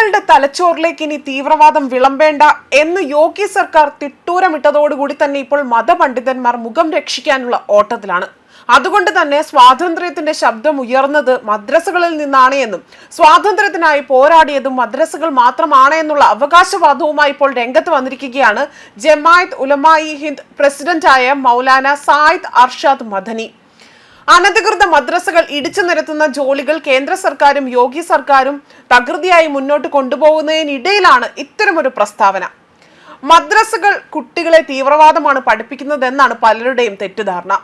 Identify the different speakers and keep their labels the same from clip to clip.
Speaker 1: കുട്ടികളുടെ തലച്ചോറിലേക്ക് ഇനി തീവ്രവാദം വിളമ്പേണ്ട എന്ന് യോഗി സർക്കാർ തിട്ടൂരമിട്ടതോടുകൂടി തന്നെ ഇപ്പോൾ മതപണ്ഡിതന്മാർ മുഖം രക്ഷിക്കാനുള്ള ഓട്ടത്തിലാണ്. അതുകൊണ്ട് തന്നെ സ്വാതന്ത്ര്യത്തിന്റെ ശബ്ദം ഉയർന്നത് മദ്രസകളിൽ നിന്നാണ് എന്നും സ്വാതന്ത്ര്യത്തിനായി പോരാടിയതും മദ്രസകൾ മാത്രമാണ് എന്നുള്ള അവകാശവാദവുമായി ഇപ്പോൾ രംഗത്ത് വന്നിരിക്കുകയാണ് ജമായത്ത് ഉലമായി ഹിന്ദ് പ്രസിഡന്റായ മൗലാന സായിദ് അർഷാദ് മദനി. അനധികൃത മദ്രസകൾ ഇടിച്ചു നിരത്തുന്ന ജോലികൾ കേന്ദ്ര സർക്കാരും യോഗി സർക്കാരും തകൃതിയായി മുന്നോട്ട് കൊണ്ടുപോകുന്നതിനിടയിലാണ് ഇത്തരമൊരു പ്രസ്താവന. മദ്രസകൾ കുട്ടികളെ തീവ്രവാദമാണ് പഠിപ്പിക്കുന്നതെന്നാണ് പലരുടെയും തെറ്റിദ്ധാരണ.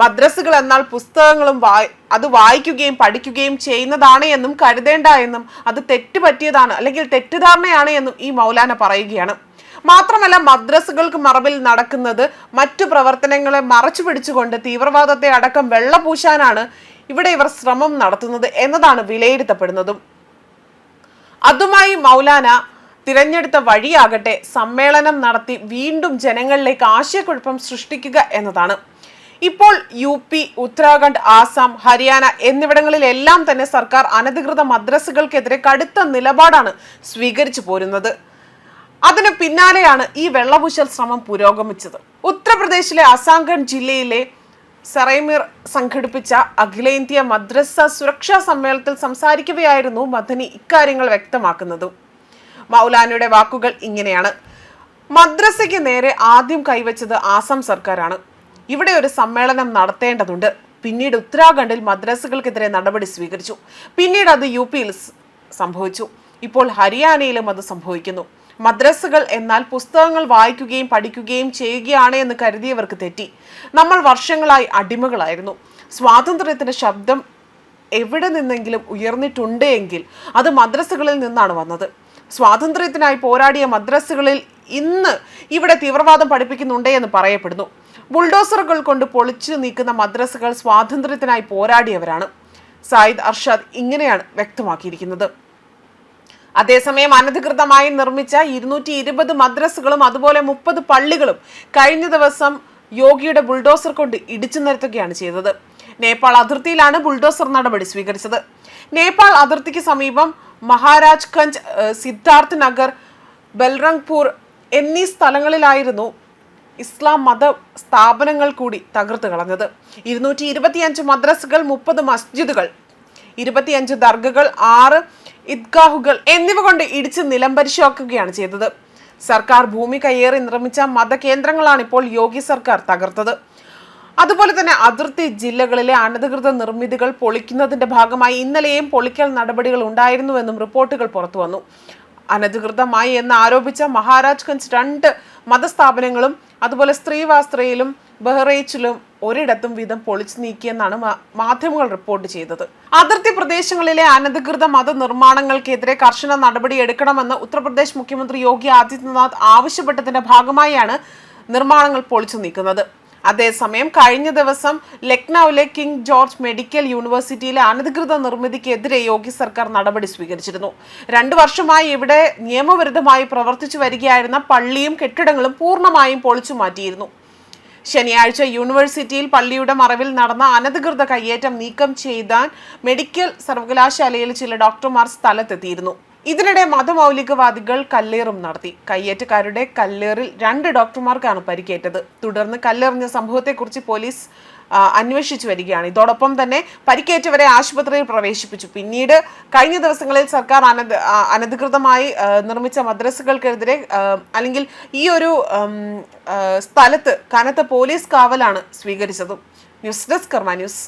Speaker 1: മദ്രസകൾ എന്നാൽ പുസ്തകങ്ങളും വായി അത് വായിക്കുകയും പഠിക്കുകയും ചെയ്യുന്നതാണ് എന്നും കരുതേണ്ട എന്നും അത് തെറ്റുപറ്റിയതാണ് അല്ലെങ്കിൽ തെറ്റിദ്ധാരണയാണ് എന്നും ഈ മൗലാന പറയുകയാണ്. മാത്രമല്ല മദ്രസകൾക്ക് മറവിൽ നടക്കുന്നത് മറ്റു പ്രവർത്തനങ്ങളെ മറച്ചു പിടിച്ചുകൊണ്ട് തീവ്രവാദത്തെ അടക്കം വെള്ളപൂശാനാണ് ഇവിടെ ഇവർ ശ്രമം നടത്തുന്നത് എന്നതാണ് വിലയിരുത്തപ്പെടുന്നതും. അതുമായി മൗലാന തിരഞ്ഞെടുത്ത വഴിയാകട്ടെ സമ്മേളനം നടത്തി വീണ്ടും ജനങ്ങളിലേക്ക് ആശയക്കുഴപ്പം സൃഷ്ടിക്കുക എന്നതാണ്. ഇപ്പോൾ യു പി ഉത്തരാഖണ്ഡ് ആസാം ഹരിയാന എന്നിവിടങ്ങളിലെല്ലാം തന്നെ സർക്കാർ അനധികൃത മദ്രസകൾക്കെതിരെ കടുത്ത നിലപാടാണ് സ്വീകരിച്ചു പോരുന്നത്. അതിന് പിന്നാലെയാണ് ഈ വെള്ളപൂശൽ ശ്രമം പുരോഗമിച്ചത്. ഉത്തർപ്രദേശിലെ അസാംഗഡ് ജില്ലയിലെ സറൈമിർ സംഘടിപ്പിച്ച അഖിലേന്ത്യ മദ്രസ സുരക്ഷാ സമ്മേളനത്തിൽ സംസാരിക്കവെയായിരുന്നു മദനി ഇക്കാര്യങ്ങൾ വ്യക്തമാക്കുന്നത്. മൗലാനയുടെ വാക്കുകൾ ഇങ്ങനെയാണ്. മദ്രസയ്ക്ക് നേരെ ആദ്യം കൈവച്ചത് ആസാം സർക്കാരാണ്. ഇവിടെ ഒരു സമ്മേളനം നടത്തേണ്ടതുണ്ട്. പിന്നീട് ഉത്തരാഖണ്ഡിൽ മദ്രസകൾക്കെതിരെ നടപടി സ്വീകരിച്ചു. പിന്നീട് അത് യു പിയിൽ സംഭവിച്ചു. ഇപ്പോൾ ഹരിയാനയിലും അത് സംഭവിക്കുന്നു. മദ്രസകൾ എന്നാൽ പുസ്തകങ്ങൾ വായിക്കുകയും പഠിക്കുകയും ചെയ്യുകയാണ് എന്ന് കരുതിയവർക്ക് തെറ്റി. നമ്മൾ വർഷങ്ങളായി അടിമകളായിരുന്നു. സ്വാതന്ത്ര്യത്തിന്റെ ശബ്ദം എവിടെ നിന്നെങ്കിലും ഉയർന്നിട്ടുണ്ട് എങ്കിൽ അത് മദ്രസകളിൽ നിന്നാണ് വന്നത്. സ്വാതന്ത്ര്യത്തിനായി പോരാടിയ മദ്രസകളിൽ ഇന്ന് ഇവിടെ തീവ്രവാദം പഠിപ്പിക്കുന്നുണ്ടേ എന്ന് പറയപ്പെടുന്നു. ബുൾഡോസറുകൾ കൊണ്ട് പൊളിച്ചു നീക്കുന്ന മദ്രസകൾ സ്വാതന്ത്ര്യത്തിനായി പോരാടിയവരാണ്. സായിദ് അർഷാദ് ഇങ്ങനെയാണ് വ്യക്തമാക്കിയിരിക്കുന്നത്. അതേസമയം അനധികൃതമായി നിർമ്മിച്ച ഇരുന്നൂറ്റി ഇരുപത് മദ്രസകളും അതുപോലെ മുപ്പത് പള്ളികളും കഴിഞ്ഞ ദിവസം യോഗിയുടെ ബുൾഡോസർ കൊണ്ട് ഇടിച്ചു നിരത്തുകയാണ് ചെയ്തത്. നേപ്പാൾ അതിർത്തിയിലാണ് ബുൾഡോസർ നടപടി സ്വീകരിച്ചത്. നേപ്പാൾ അതിർത്തിക്ക് സമീപം മഹാരാജ് ഗഞ്ച് സിദ്ധാർത്ഥ് നഗർ ബൽറംഗ്പൂർ എന്നീ സ്ഥലങ്ങളിലായിരുന്നു ഇസ്ലാം മത സ്ഥാപനങ്ങൾ കൂടി തകർത്ത് കളഞ്ഞത്. ഇരുന്നൂറ്റി ഇരുപത്തിയഞ്ച് മദ്രസകൾ മുപ്പത് മസ്ജിദുകൾ ഇരുപത്തിയഞ്ച് ദർഗകൾ ആറ് ഇദ്ഗാഹുകൾ എന്നിവ കൊണ്ട് ഇടിച്ച് നിലംപരിശാക്കുകയാണ് ചെയ്തത്. സർക്കാർ ഭൂമി കയ്യേറി നിർമ്മിച്ച മതകേന്ദ്രങ്ങളാണ് ഇപ്പോൾ യോഗി സർക്കാർ തകർത്തത്. അതുപോലെ തന്നെ അതിർത്തി ജില്ലകളിലെ അനധികൃത നിർമ്മിതികൾ പൊളിക്കുന്നതിന്റെ ഭാഗമായി ഇന്നലെയും പൊളിക്കൽ നടപടികൾ ഉണ്ടായിരുന്നുവെന്നും റിപ്പോർട്ടുകൾ പുറത്തു വന്നു. അനധികൃതമായി എന്ന് ആരോപിച്ച മഹാരാജ്ഗഞ്ച് രണ്ട് മതസ്ഥാപനങ്ങളും അതുപോലെ സ്ത്രീവാസ്ത്രയിലും ബഹ്റൈച്ചിലും ഒരിടത്തും വീതം പൊളിച്ചു നീക്കിയെന്നാണ് മാധ്യമങ്ങൾ റിപ്പോർട്ട് ചെയ്തത്. അതിർത്തി പ്രദേശങ്ങളിലെ അനധികൃത മത നിർമ്മാണങ്ങൾക്കെതിരെ കർശന നടപടി എടുക്കണമെന്ന് ഉത്തർപ്രദേശ് മുഖ്യമന്ത്രി യോഗി ആദിത്യനാഥ് ആവശ്യപ്പെട്ടതിന്റെ ഭാഗമായാണ് നിർമ്മാണങ്ങൾ പൊളിച്ചു നീക്കുന്നത്. അതേസമയം കഴിഞ്ഞ ദിവസം ലക്നൌവിലെ കിങ് ജോർജ് മെഡിക്കൽ യൂണിവേഴ്സിറ്റിയിലെ അനധികൃത നിർമ്മിതിക്കെതിരെ യോഗി സർക്കാർ നടപടി സ്വീകരിച്ചിരുന്നു. രണ്ടു വർഷമായി ഇവിടെ നിയമവിരുദ്ധമായി പ്രവർത്തിച്ചു വരികയായിരുന്ന പള്ളിയും കെട്ടിടങ്ങളും പൂർണമായും പൊളിച്ചു മാറ്റിയിരുന്നു. ശനിയാഴ്ച യൂണിവേഴ്സിറ്റിയിൽ പള്ളിയുടെ മറവിൽ നടന്ന അനധികൃത കയ്യേറ്റം നീക്കം ചെയ്താൻ മെഡിക്കൽ സർവകലാശാലയിൽ ചില ഡോക്ടർമാർ സ്ഥലത്തെത്തിയിരുന്നു. ഇതിനിടെ മതമൗലികവാദികൾ കല്ലേറും നടത്തി. കയ്യേറ്റക്കാരുടെ കല്ലേറിൽ രണ്ട് ഡോക്ടർമാർക്കാണ് പരിക്കേറ്റത്. തുടർന്ന് കല്ലേറിഞ്ഞ സംഭവത്തെക്കുറിച്ച് പോലീസ് അന്വേഷിച്ചു വരികയാണ്. ഇതോടൊപ്പം തന്നെ പരിക്കേറ്റവരെ ആശുപത്രിയിൽ പ്രവേശിപ്പിച്ചു. പിന്നീട് കഴിഞ്ഞ ദിവസങ്ങളിൽ സർക്കാർ അനധ അനധികൃതമായി നിർമ്മിച്ച മദ്രസകൾക്കെതിരെ അല്ലെങ്കിൽ ഈ ഒരു സ്ഥലത്ത് കനത്ത പോലീസ് കാവലാണ് സ്വീകരിച്ചതും. News desk Karma news.